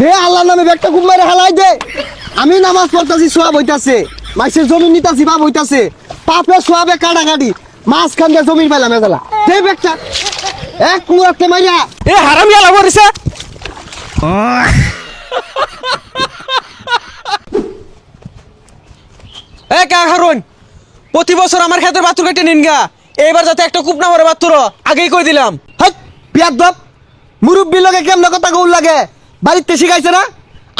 দে আল্লাহর নামে ব্যাগটা খুব মেরে হালাই দে। আমি নামাজ পড়তাছি সোয়াব হইতাছে। মাইসের জমি নিতাছি বাপ হইতাছে। পাপে সোয়াবে কাটাকাটি মাছ খান দিয়ে জমির পাইলাম এবেলা দে ব্যাগটা। এক কুমড়াতে মাইয়া এ হারাম ইয়ালা মরিছে। এ কা হারুন? প্রতি বছর আমার ক্ষেতের বাতুর কেটে নিন গা। এইবার যাতে একটা কূপ না মরে বাতুর আগেই কই দিলাম। হাই পিয়াদ দপ মুরব্বী লগে কেমন কথা কৌল লাগে? বাড়িতে শিখাইছে না?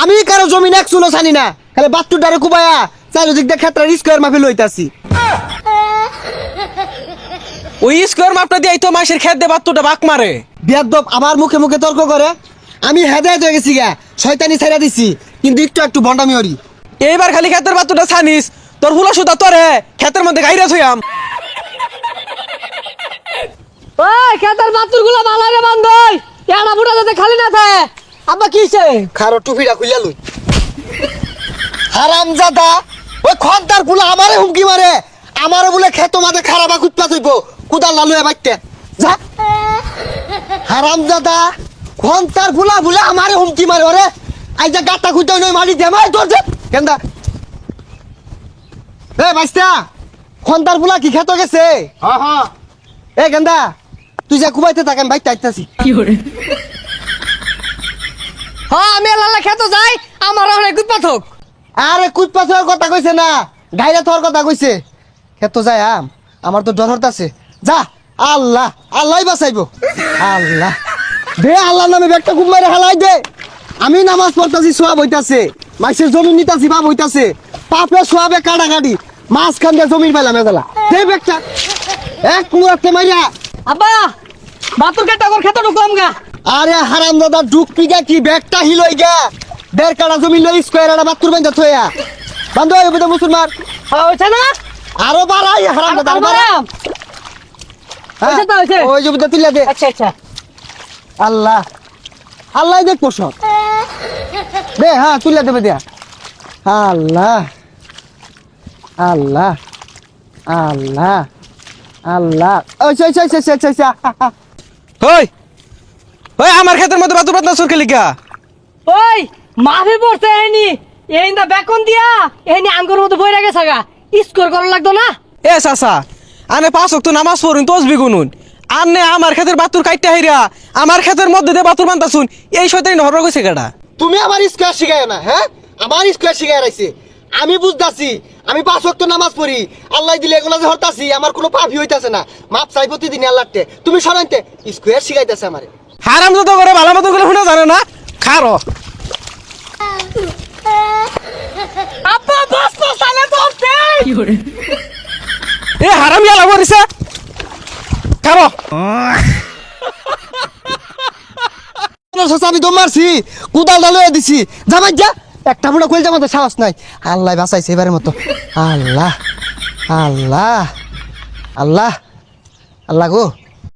আমি কারও জমিন এক চুলো জানি না। খালি বাত্তুর ডারে কুবায়া চারিদিক দিয়ে ক্ষেত্রে স্কোয়ার মাফি লইতাছি ওই স্কোয়ার মাপটা দিয়ে তো মাসের ক্ষেত দিয়ে বাতুটা বাক মারে। বিয়াদব আমার মুখে মুখে তর্ক করে আমি হেদায়ত হয়ে গেছি গা শয়তানি ছাইরা দিছি কিন্তু একটু একটু ভণ্ডামি হরি। এইবার খালি ক্ষেতের বাতুটা ছানিস তোর হুলা সুতা তোরে ক্ষেতের মধ্যে গাইরা থইয়াম ওই খেতের বাতুরগুলো ভালো রে বান্ধই এটা বুড়া যাতে খালি না থাকে। আব্বা কি হইছে? খারো টুপিটা খুইলা লই। হারাম জাদা ওই খন্তার ফুলা আমারে হুমকি মারে। আমারও বলে খেতো মাঝে খারাপ কুতপা থইব কুদাল লালু বাইতে যা। হারাম জাদা খন্তার ফুলা বলে আমারে হুমকি মারে। ওরে আই যা গাতা খুঁজতে নই মারি দে মার তোর যে। কেন্দা। এ বাইস্তা খন্তার ফুলা কি খেতো গেছে? হ্যাঁ হ্যাঁ। এ গেন্দা তুই যা কুবাইতে থাকেন বাইতে আইতাছি। হ্যাঁ আমি লালা খেতে যাই আমার অনেক পাথক আরে কুদ পাথরের কথা কইছে না গাইরা তোর কথা কইছে। খেতো যায় আম আমার তো ডর আছে যা আল্লাহ আল্লাহ বাঁচাইবো। আল্লাহ। দে আল্লাহ নামে ব্যাগটা খুব মারে হালাই দে। আমি নামাজ পড়তাছি সোয়াব হইতাছে। মাইসের জমি নিতাছি বাপ হইতাছে। পাপে সোয়াবে কাটাকাটি মাছ খান দিয়ে জমির পাইলাম এবেলা দে ব্যাগটা। এক কুড়াতে মাইরা। আব্বা বাতুর কেটে খেতে ঢুকলাম গা। আরে হারাম দাদা ডুকপি গা কি ব্যাগটা হিলই গা দেড় কাটা জমি লই স্কোয়ার একটা বাতুর বাইন্দা থইয়া বান্ধব হইব তো মুসলমান? হ্যাঁ, হয়েছে না? আরও বাড়াই হারাম দাদা আরও বাড়া বারাম। হয়েছে তো, হয়েছে। ওই জমিটা তুলে দে। আচ্ছা আচ্ছা। আল্লাহ। আল্লাহ দেখব সব দে হ্যাঁ তুলে দেবে দেয়া আল্লাহ। আল্লাহ। আল্লাহ। আল্লাহ। সেই সেই সেই সেই সেই সেই ওই আমার ক্ষেতের মধ্যে বাতুর বাতনা সরকে লিখা। ওই মাফি পড়ছে এনি। এই না বেকন দিয়া এনি আঙ্গুর মতো বইরা গেছে গা। স্কোর করা লাগতো না? এ চাচা আনে পাঁচ তো নামাজ পড়ুন তোস বিগুনুন আনে আমার ক্ষেতের বাতুর কাইটটা হাইরা আমার ক্ষেতের মধ্যে দিয়ে বাতুর বান্তাছুন এই শয়তানি হরর কইছে কেডা? তুমি আমার স্কোয়ার শিখায় না হ্যাঁ? আমার স্কোয়ার শিখায় রাখছে আমি বুঝতাছি আমি পাঁচ ওয়াক্ত নামাজ পড়ি। আল্লাহ দিলে এগুলো যে হরতাছি আমার কোনো পাপই হইতাছে না। মাপ চাই প্রতিদিন আল্লাহতে তুমি সরাইতে স্কোয়ার শিখাইতেছে আমারে। হারাম যত করে ভালো মতো করে শুনে জানে না? খারো। তো এ হারাম ইয়ালা মরিছে খারো। আমি দম মারছি কুদাল ডালে দিছি। জামাই যা। একটা মুড়া কইল জামাতে সাহস নাই। আল্লাহ বাঁচাইছে এবারের মতো। আল্লাহ আল্লাহ আল্লাহ। আল্লাহ গো।